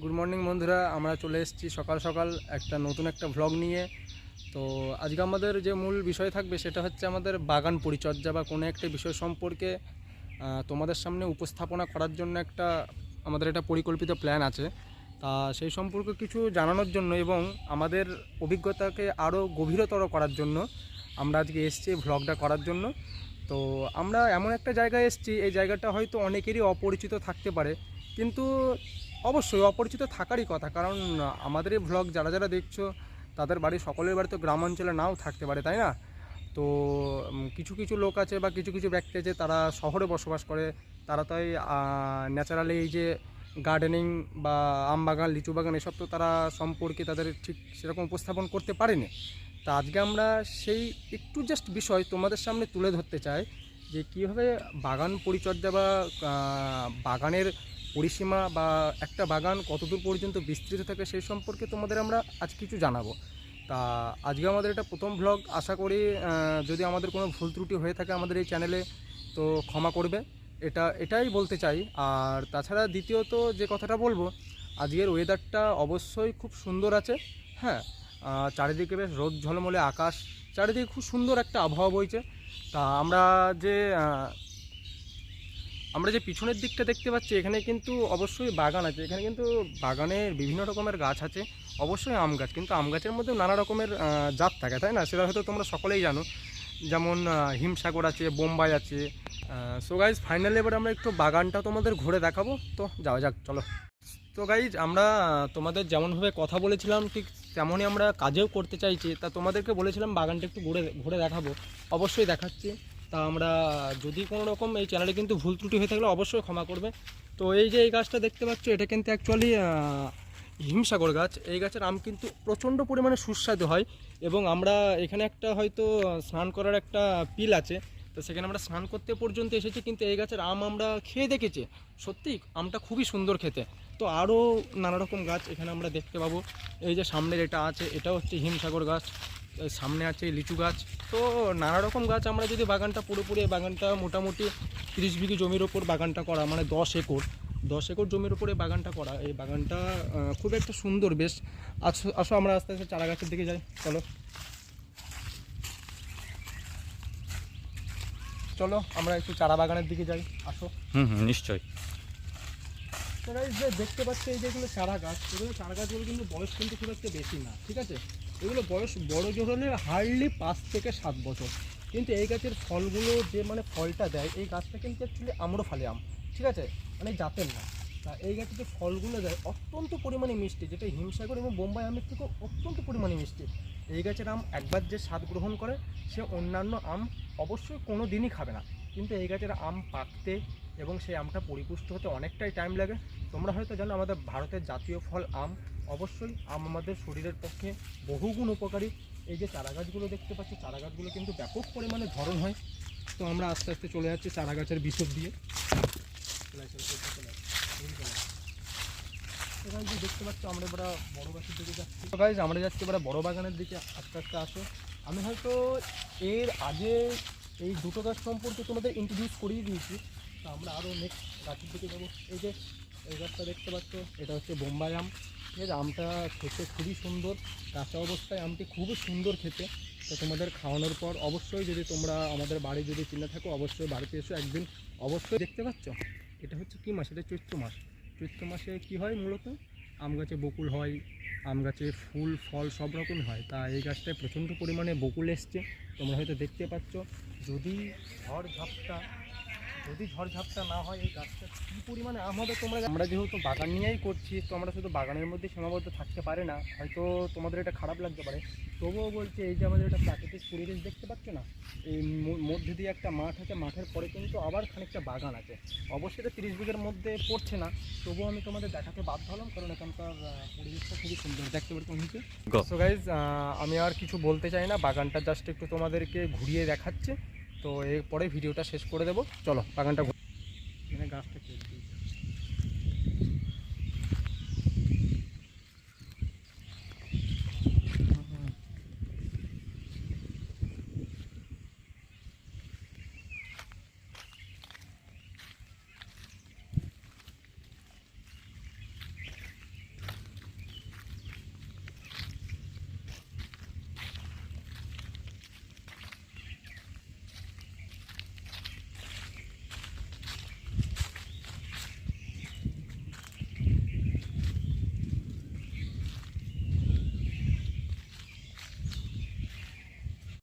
Good morning বন্ধুরা। আমরা চলে এসেছি সকাল সকাল একটা নতুন একটা ভ্লগ নিয়ে। তো আজকে আমাদের যে মূল বিষয় থাকবে সেটা হচ্ছে আমাদের বাগান পরিচর্যা বা কোনো একটা বিষয় সম্পর্কে তোমাদের সামনে উপস্থাপনা করার জন্য একটা আমাদের একটা পরিকল্পিত প্ল্যান আছে। তা সেই সম্পর্কে কিছু জানানোর জন্য এবং আমাদের অভিজ্ঞতাকে আরও গভীরতর করার জন্য আমরা আজকে এসেছি ভ্লগটা করার জন্য। তো আমরা এমন একটা জায়গায় এসেছি, এই জায়গাটা হয়তো অনেকেরই অপরিচিত থাকতে পারে। কিন্তু অবশ্যই অপরিচিত থাকারই কথা। কারণ, আমাদের এই ভ্লগ যারা যারা দেখছ, তাদের বাড়ি সকলের বাড়ি তো গ্রামাঞ্চলে নাও থাকতে পারে, তাই না? তো কিছু কিছু লোক আছে বা কিছু কিছু ব্যক্তি আছে, তারা শহরে বসবাস করে। তারা তাই ন্যাচারালি এই যে গার্ডেনিং বা আম বাগান, লিচু বাগান, এসব তো তারা সম্পর্কে তাদের ঠিক সেরকম উপস্থাপন করতে পারেনি। তা আজকে আমরা সেই একটু জাস্ট বিষয় তোমাদের সামনে তুলে ধরতে চাই, যে কীভাবে বাগান পরিচর্যা বা বাগানের পরিসীমা বা একটা বাগান কতদূর পর্যন্ত বিস্তৃত থাকে সেই সম্পর্কে তোমাদের আমরা আজ কিছু জানাব। তা আজকে আমাদের এটা প্রথম ভ্লগ আশা করি যদি আমাদের কোনো ভুল ত্রুটি হয়ে থাকে আমাদের এই চ্যানেলে তো ক্ষমা করবে। এটা, এটাই বলতে চাই। আর তাছাড়া দ্বিতীয়ত যে কথাটা বলব, আজকের ওয়েদারটা অবশ্যই খুব সুন্দর আছে। হ্যাঁ চারিদিকে বেশ রোদ ঝলমলে আকাশ, চারিদিকে খুব সুন্দর একটা আবহাওয়া বইছে। তা আমরা যে আমরা যে পিছনের দিকটা দেখতে পাচ্ছি, এখানে কিন্তু অবশ্যই বাগান আছে। এখানে কিন্তু বাগানের বিভিন্ন রকমের গাছ আছে। অবশ্যই আম গাছ, কিন্তু আম গাছের মধ্যে নানা রকমের জাত থাকে, তাই না? সেটা হয়তো তোমরা সকলেই জানো। যেমন হিমসাগর আছে, বোম্বাই আছে। সো গাইজ ফাইনালি এবার আমরা একটু বাগানটা তোমাদের ঘুরে দেখাবো। তো যাওয়া যাক, চলো। তো গাইজ আমরা তোমাদের যেমনভাবে কথা বলেছিলাম, ঠিক তেমনই আমরা কাজেও করতে চাইছি। তা তোমাদেরকে বলেছিলাম বাগানটা একটু ঘুরে ঘুরে দেখাবো। অবশ্যই দেখাচ্ছি। তা আমরা যদি কোনো রকম এই চ্যানেলে কিন্তু ভুল ত্রুটি হয়ে থাকলে অবশ্যই ক্ষমা করবে। তো এই যে এই গাছটা দেখতে পাচ্ছ, এটা কিন্তু অ্যাকচুয়ালি হিমসাগর গাছ। এই গাছের আম কিন্তু প্রচণ্ড পরিমাণে সুস্বাদু হয় এবং আমরা এখানে একটা হয়তো স্নান করার একটা পিল আছে, তো সেখানে আমরা স্নান করতে পর্যন্ত এসেছি, কিন্তু এই গাছের আম আমরা খেয়ে দেখেছি। সত্যি, আমটা খুবই সুন্দর খেতে। তো আরও নানা রকম গাছ এখানে আমরা দেখতে পাবো। এই যে সামনের এটা আছে, এটা হচ্ছে হিমসাগর গাছ। সামনে আছে লিচু গাছ। তো নানা রকম গাছ আমরা যদি বাগানটা পুরোপুরি, বাগানটা মোটামুটি তিরিশ বিঘি জমির ওপর বাগানটা করা মানে দশ একর দশ একর জমির উপরে বাগানটা করা, এই বাগানটা খুব একটা সুন্দর বেশ। আসো আসো আমরা আস্তে আস্তে চারা গাছের দিকে যাই, চলো। চলো, আমরা একটু চারা বাগানের দিকে যাই, আসো। হুম হুম, নিশ্চয়ই। তো যে দেখতে পাচ্ছ এই যেগুলো চারা গাছ, এগুলো চারা গাছগুলো কিন্তু বয়স কিন্তু খুব একটা বেশি না, ঠিক আছে? এগুলো বয়স বড় ধরনের হার্ডলি পাঁচ থেকে সাত বছর। কিন্তু এই গাছের ফলগুলো যে মানে ফলটা দেয়, এই গাছটা কিন্তু অ্যাকচুয়ালি আম্রফালি আম, ঠিক আছে? মানে জাতের না। তা এই গাছের যে ফলগুলো দেয়, অত্যন্ত পরিমাণে মিষ্টি, যেটা হিমসাগর এবং বোম্বাই আমের থেকেও অত্যন্ত পরিমাণে মিষ্টি। এই গাছের আম একবার যে স্বাদ গ্রহণ করে, সে অন্যান্য আম অবশ্যই কোনো দিনই খাবে না। কিন্তু এই গাছের আম পাকতে এবং সেই আমটা পরিপুষ্ট হতে অনেকটাই টাইম লাগে। তোমরা হয়তো জানো আমাদের ভারতের জাতীয় ফল আম। অবশ্যই আম আমাদের শরীরের পক্ষে বহুগুণ উপকারী। এই যে চারা গাছগুলো দেখতে পাচ্ছি চারা গাছগুলো কিন্তু ব্যাপক পরিমাণে ধরন হয়। তো আমরা আস্তে আস্তে চলে যাচ্ছি চারা গাছের বিষব দিয়ে। এখানে যে দেখতে পাচ্ছ, আমরা এবার বড় গাছের দিকে যাচ্ছি। গাইজ আমরা যাচ্ছি এবার বড় বাগানের দিকে আস্তে আস্তে আসো। আমি হয়তো এর আগে এই দুটো গাছ সম্পর্কে তোমাদের ইন্ট্রোডিউস করিয়ে দিয়েছি। তো আমরা আরও নেক্সট গাছের দিকে যাব। এই যে, এই গাছটা দেখতে পাচ্ছ, এটা হচ্ছে বোম্বাই আম। ঠিক আছে, আমটা খেতে খুবই সুন্দর। কাঁচা অবস্থায় আমটি খুবই সুন্দর খেতে। তো তোমাদের খাওয়ানোর পর অবশ্যই যদি তোমরা আমাদের বাড়ি যদি চিনে থাকো, অবশ্যই বাড়িতে এসো একদিন অবশ্যই দেখতে পাচ্ছ। এটা হচ্ছে কী মাস? এটা চৈত্র মাস। চৈত্র মাসে কি হয় মূলত? আম গাছে বকুল হয়, আম গাছে ফুল, ফল সব রকম হয়। তা এই গাছটায় প্রচণ্ড পরিমাণে বকুল এসছে। তোমরা হয়তো দেখতে পাচ্ছ, যদি ঝড় ঝাপটা যদি ঝড় ঝাপটা না হয় এই গাছটা কী পরিমাণে আম হবে তোমরা আমরা যেহেতু বাগান নিয়েই করছি তো আমরা শুধু বাগানের মধ্যে সীমাবদ্ধ থাকতে পারে না। হয়তো তোমাদের এটা খারাপ লাগতে পারে। তবুও বলছে এই যে আমাদের একটা প্রাকৃতিক পরিবেশ দেখতে পাচ্ছ না? এই মধ্যে দিয়ে একটা মাঠ আছে মাঠের পরে কিন্তু আবার খানিকটা বাগান আছে। অবশ্যই এটা তিরিশ বিঘের মধ্যে পড়ছে না তবুও আমি তোমাদের দেখাতে বাধ্য হলাম কারণ এখানকার পরিবেশটা খুবই সুন্দর। দেখতে নিচে Go. সো গাইজ আমি আর কিছু বলতে চাই না। বাগানটা জাস্ট একটু তোমাদেরকে ঘুরিয়ে দেখাচ্ছে। তো এরপরে ভিডিওটা শেষ করে দেবো চলো বাগানটা মানে গাছটা।